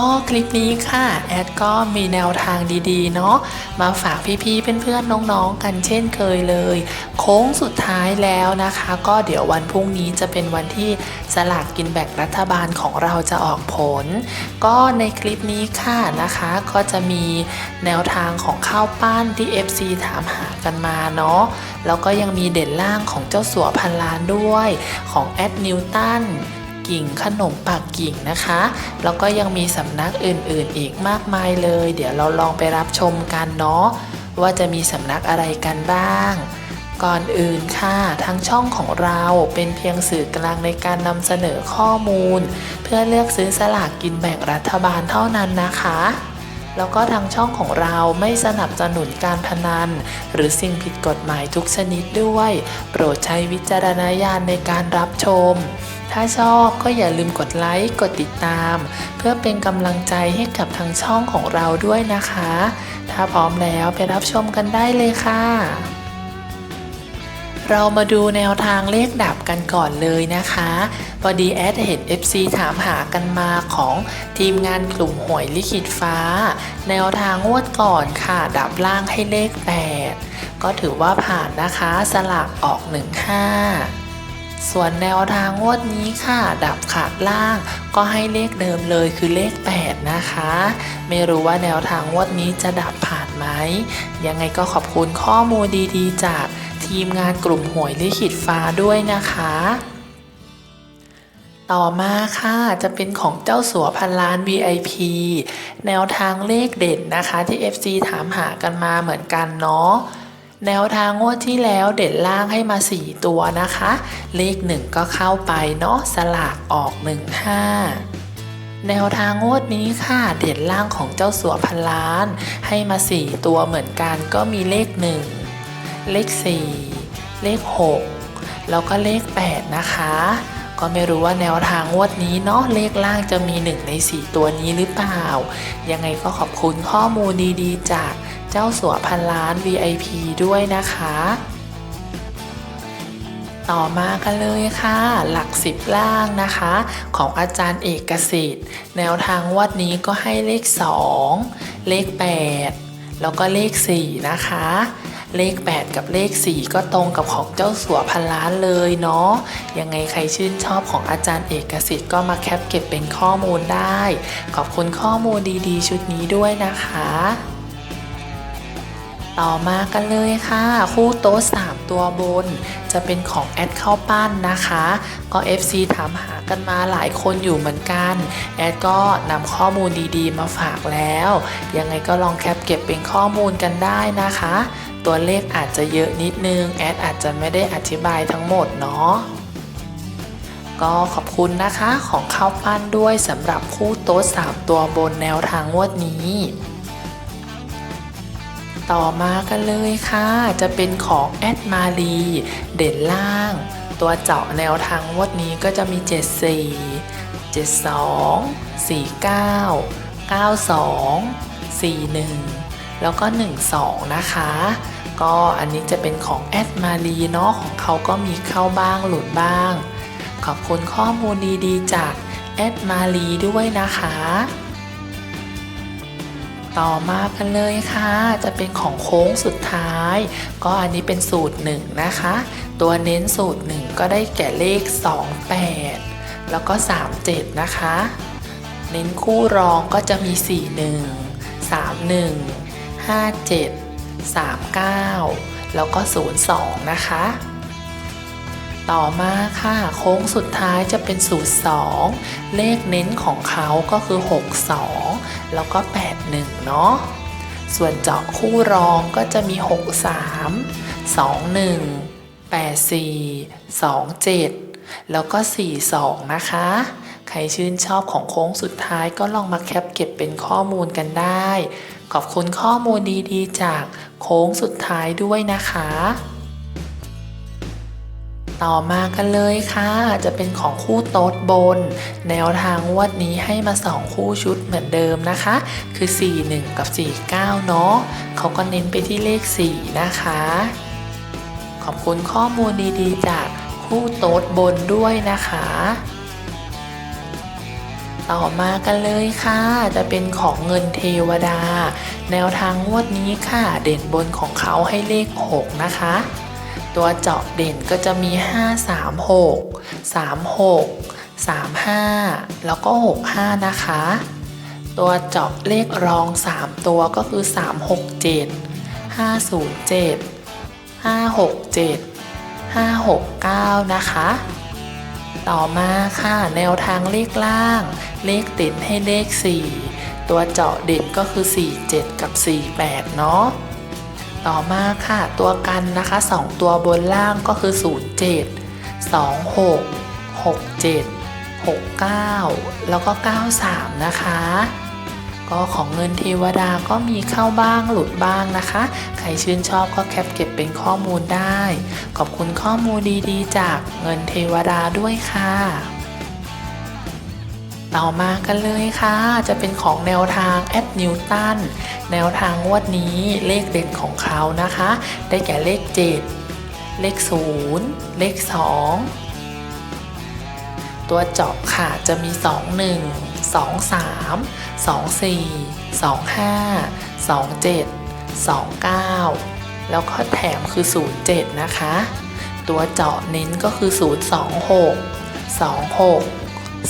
ก็คลิปนี้ค่ะ แอดก็มีแนวทางดีๆ เนาะมาฝากพี่ๆเพื่อนๆน้องๆกันเช่นเคยเลย โค้งสุดท้ายแล้วนะคะ ก็เดี๋ยววันพรุ่งนี้จะเป็นวันที่สลากกินแบ่งรัฐบาลของเราจะออกผล ก็ในคลิปนี้ค่ะนะคะ ก็จะมีแนวทางของข้าวปั้นที่ FC ถามหากันมาเนาะแล้วก็ยังมีเด่นล่างของเจ้าสัวพันล้านด้วยของแอดนิวตัน กิ่งขนมปากกิ่งนะคะ แล้วก็ยังมีสำนักอื่นๆอีกมากมายเลย เดี๋ยวเราลองไปรับชมกันเนาะว่าจะมีสำนักอะไรกันบ้าง ก่อนอื่นค่ะทางช่องของเราเป็นเพียงสื่อกลางในการนำเสนอข้อมูล เพื่อเลือกซื้อสลากกินแบ่งรัฐบาลเท่านั้นนะคะแล้วก็ทางช่องของเราไม่สนับสนุนการพนัน หรือสิ่งผิดกฎหมายทุกชนิดด้วย โปรดใช้วิจารณญาณในการรับชม ถ้าชอบก็อย่าลืมกดไลค์ กดติดตาม เพื่อเป็นกำลังใจให้กับทางช่องของเราด้วยนะคะ ถ้าพร้อมแล้วไปรับชมกันได้เลยค่ะ เรามาดูแนวทางเลขดับกันก่อนเลยนะคะพอดีแอดเห็น FC ถามหากันมาของทีมงานกลุ่มหวยลิขิตฟ้า แนวทางงวดก่อนค่ะ ดับล่างให้เลข 8 ก็ถือว่าผ่านนะคะ สลากออก 15 ส่วนแนวทางงวดนี้ค่ะ ดับขาดล่าง ก็ให้เลขเดิมเลยคือเลข 8 นะคะ ไม่รู้ว่าแนวทางงวดนี้จะดับผ่านไหม ยังไงก็ขอบคุณข้อมูลดีๆ จากทีมงานกลุ่มหวยลิขิตฟ้าด้วยนะคะต่อมาค่ะจะเป็นของเจ้าสัวพันล้าน VIP แนวทางเลขเด่นนะคะที่ FC ถามหากันมาเหมือนกันเนาะ แนวทางงวดที่แล้วเด่นล่างให้มา 4 ตัวนะคะ เลข 1 ก็เข้าไปเนาะสลากออก 15 แนวทางงวดนี้ค่ะ เด่นล่างของเจ้าสัวพันล้าน ให้มา 4 ตัวเหมือนกันก็มีเลข 1 เลข 4 เลข 6 แล้วก็เลข 8 นะคะ ก็ไม่รู้ว่าแนวทางงวดนี้เนาะเลขล่างจะมี 1 ใน 4 ตัวนี้หรือเปล่า ยังไงก็ขอบคุณข้อมูลดีๆ จาก เจ้าสัวพันล้าน VIP ด้วยนะคะ ต่อมากันเลยค่ะ หลักสิบล่างนะคะ ของอาจารย์เอกสิทธิ์ แนวทางงวัดนี้ก็ให้เลข 2 เลข 8 แล้วก็เลข 4 นะคะเลข 8 กับเลข 4 ก็ตรงกับของเจ้าสัวพันล้านเลยเนาะยังไงใครชื่นชอบของอาจารย์เอกสิทธิ์ก็มาแคปเก็บเป็นข้อมูลได้ ขอบคุณข้อมูลดีๆ ชุดนี้ด้วยนะคะ ต่อมากันเลยค่ะ คู่โต๊ะ 3 ตัวบน จะเป็นของแอดเข้าปั้นนะคะ ก็ FC ถามหากันมาหลายคนอยู่เหมือนกัน แอดก็นำข้อมูลดีๆ มาฝากแล้ว ยังไงก็ลองแคปเก็บเป็นข้อมูลกันได้นะคะ ตัวเลขอาจจะเยอะนิดนึง แอดอาจจะไม่ได้อธิบายทั้งหมดเนาะก็ขอบคุณนะคะของข้าวปั้นด้วยสำหรับคู่โต๊ะ 3 ตัวบนแนวทางงวดนี้ ต่อมากันเลยค่ะ จะเป็นของแอดมารีเด่นล่าง ตัวเจาะแนวทางวดนี้ก็จะมี 74 72 49 92 41 แล้วก็ 12 นะคะ ก็อันนี้จะเป็นของแอดมารีเนาะของเขาก็มีเข้าบ้างหลุดบ้าง ขอบคุณข้อมูลดีๆจากแอดมารีด้วยนะคะ ต่อมากันเลยค่ะ จะเป็นของโค้งสุดท้าย ก็อันนี้เป็นสูตรหนึ่งนะคะ ตัวเน้นสูตรหนึ่งก็ได้แก่เลข 28 แล้วก็ 37 นะคะ เน้นคู่รองก็จะมี 41 31 57 39 แล้วก็ 02 นะคะ ต่อมาค่ะโค้งสุดท้ายจะเป็นสูตร 2 เลขเน้นของเขาก็คือ 62 แล้วก็ 81 เนาะส่วนเจาะคู่รองก็จะมี 63 21 84 27 แล้วก็ 42 นะคะ ใครชื่นชอบของโค้งสุดท้ายก็ลองมาแคปเก็บเป็นข้อมูลกันได้ ขอบคุณข้อมูลดีๆ จากโค้งสุดท้ายด้วยนะคะ ต่อมากันเลยค่ะ จะเป็นของคู่โต๊ดบน แนวทางงวดนี้ให้มา 2 คู่ชุดเหมือนเดิมนะคะ คือ 41 กับ 49 เนาะเขาก็เน้นไปที่เลข 4 นะคะ ขอบคุณข้อมูลดีๆ จากคู่โต๊ดบนด้วยนะคะ ต่อมากันเลยค่ะ จะเป็นของเงินเทวดา แนวทางงวดนี้ค่ะ เด่นบนของเขาให้เลข 6 นะคะ ตัวเจาะเด่นก็จะมี 5 3 6 3 6 3 5 แล้วก็ 6 5 นะคะ ตัวเจาะเลขรอง 3 ตัวก็คือ 3 6 7 5 0 7 5 6 7 5 6 9 นะคะ ต่อมาค่ะแนวทางเลขล่าง เลขเด่นให้เลข 4 ตัวเจาะเด่นก็คือ 4 7 กับ 4 8 เนาะ ต่อมาค่ะ ตัวกันนะคะ 2 ตัวบนล่างก็คือ 0 7 2 6 6 7 6 9 แล้วก็ 93 นะคะ ก็ของเงินเทวดาก็มีเข้าบ้างหลุดบ้างนะคะ ใครชื่นชอบก็แคปเก็บเป็นข้อมูลได้ ขอบคุณข้อมูลดีๆ จากเงินเทวดาด้วยค่ะ ต่อมากันเลยค่ะ จะเป็นของแนวทางแอดนิวตันแนวทางงวดนี้เลขเด่นของเขานะคะ ได้แก่เลข 7 เลข 0 เลข 2 ตัวเจาะค่ะจะมี 2 1 2 3 2 4 2 5 2 7 2 9 แล้วก็แถมคือ 07 นะคะ ตัวเจาะเน้นก็คือ 026 26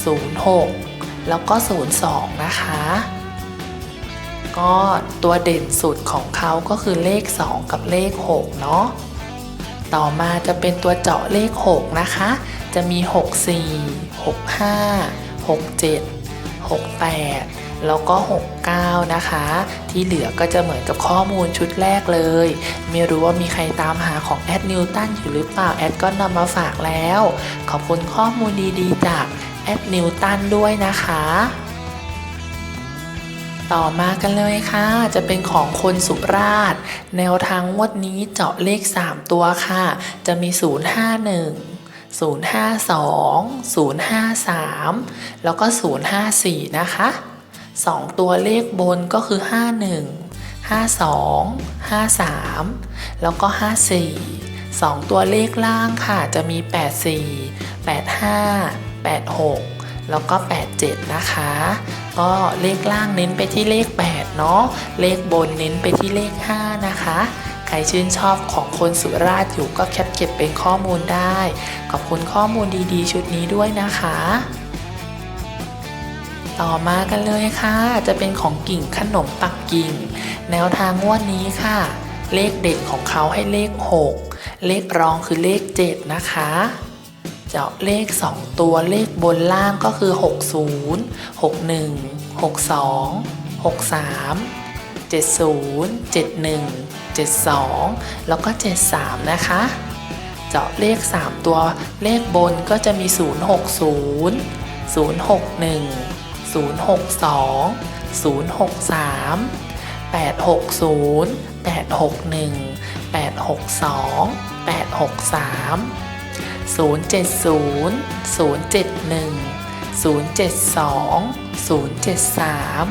06 แล้วก็ 02 นะคะ ก็ตัวเด่นสุดของเขาก็คือเลข 2 กับเลข 6 เนาะต่อมาจะเป็นตัวเจาะเลข 6 นะคะ จะมี 64 65 67 68 แล้วก็ 69 นะคะ ที่เหลือก็จะเหมือนกับข้อมูลชุดแรกเลย ไม่รู้ว่ามีใครตามหาของแอดนิวตันอยู่หรือเปล่า แอดก็นำมาฝากแล้ว ขอบคุณข้อมูลดีๆ จากแอดนิวตันด้วยนะคะ ต่อมากันเลยค่ะ จะเป็นของคนสุราษฎร์แนวทางงวดนี้เจาะเลข 3 ตัวค่ะ จะมี 051 052 053 แล้วก็ 054 นะคะ 2 ตัวเลขบนก็คือ 51 52 53 แล้วก็ 54 2 ตัวเลขล่างค่ะจะมี 84 85 86 แล้วก็ 87 นะคะ ก็เลขล่างเน้นไปที่เลข 8 เนาะเลขบนเน้นไปที่เลข 5 นะคะใครชื่นชอบของคนสุราษฎร์อยู่ก็แคปเก็บเป็นข้อมูลได้ ขอบคุณข้อมูลดีๆ ชุดนี้ด้วยนะคะ ต่อมากันเลยค่ะ จะเป็นของกิ่งขนมปักกิ่ง แนวทางงวดนี้ค่ะ เลขเด็ดของเขาให้เลข 6 เลขรองคือเลข 7 นะคะเจาะเลข 2 ตัวเลขบนล่างก็คือ 60 61 62 63 70 71 72 แล้วก็ 73 นะคะ เจาะเลข 3 ตัวเลขบนก็จะมี 060 061 062 063 860 861 862 863 070 071 072 073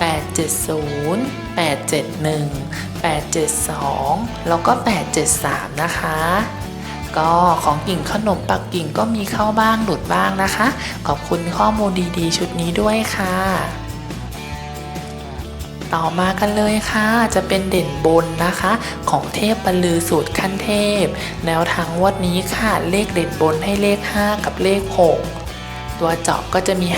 870 871 872 แล้วก็ 873 นะคะ ก็ของกิ่งขนมปักกิ่งก็มีเข้าบ้างหลุดบ้างนะคะ ขอบคุณข้อมูลดีๆ ชุดนี้ด้วยค่ะ ต่อมากันเลยค่ะ จะเป็นเด่นบนนะคะ ของเทพบรรลือสูตรขั้นเทพ แนวทางงวดนี้ค่ะเลขเด่นบนให้เลข 5 กับเลข 6 ตัวเจาะก็จะมี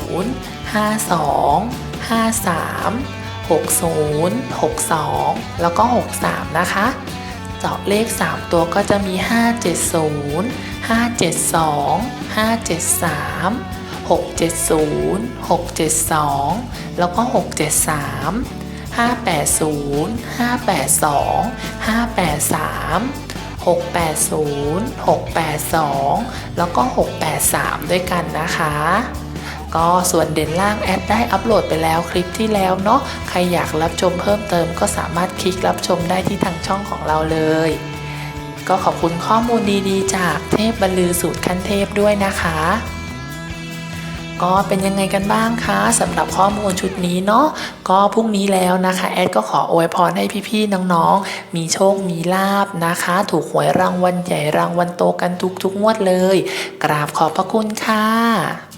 50 52 53 60 62 แล้วก็ 63 นะคะ เจาะเลข 3 ตัวก็จะมี 570 572 573 670 672 แล้วก็ 673 580 582 583 680 682 แล้วก็ 683 ด้วยกันนะคะ ก็ส่วนเด่นล่างแอดได้อัปโหลดไปแล้วคลิปที่แล้วเนาะใครอยากรับชมเพิ่มเติมก็สามารถคลิกรับชมได้ที่ทางช่องของเราเลย ก็ขอบคุณข้อมูลดีๆ จากเทพบรรลือสูตรขั้นเทพด้วยนะคะ ก็เป็นยังไงกันบ้างคะสำหรับข้อมูลชุดนี้เนาะก็พรุ่งนี้แล้วนะคะแอดก็ขออวยพรให้พี่ๆน้องๆ มีโชคมีลาบนะคะ ถูกหวยรางวัลใหญ่รางวัลโตกันทุกๆงวดเลย กราบขอบพระคุณค่ะ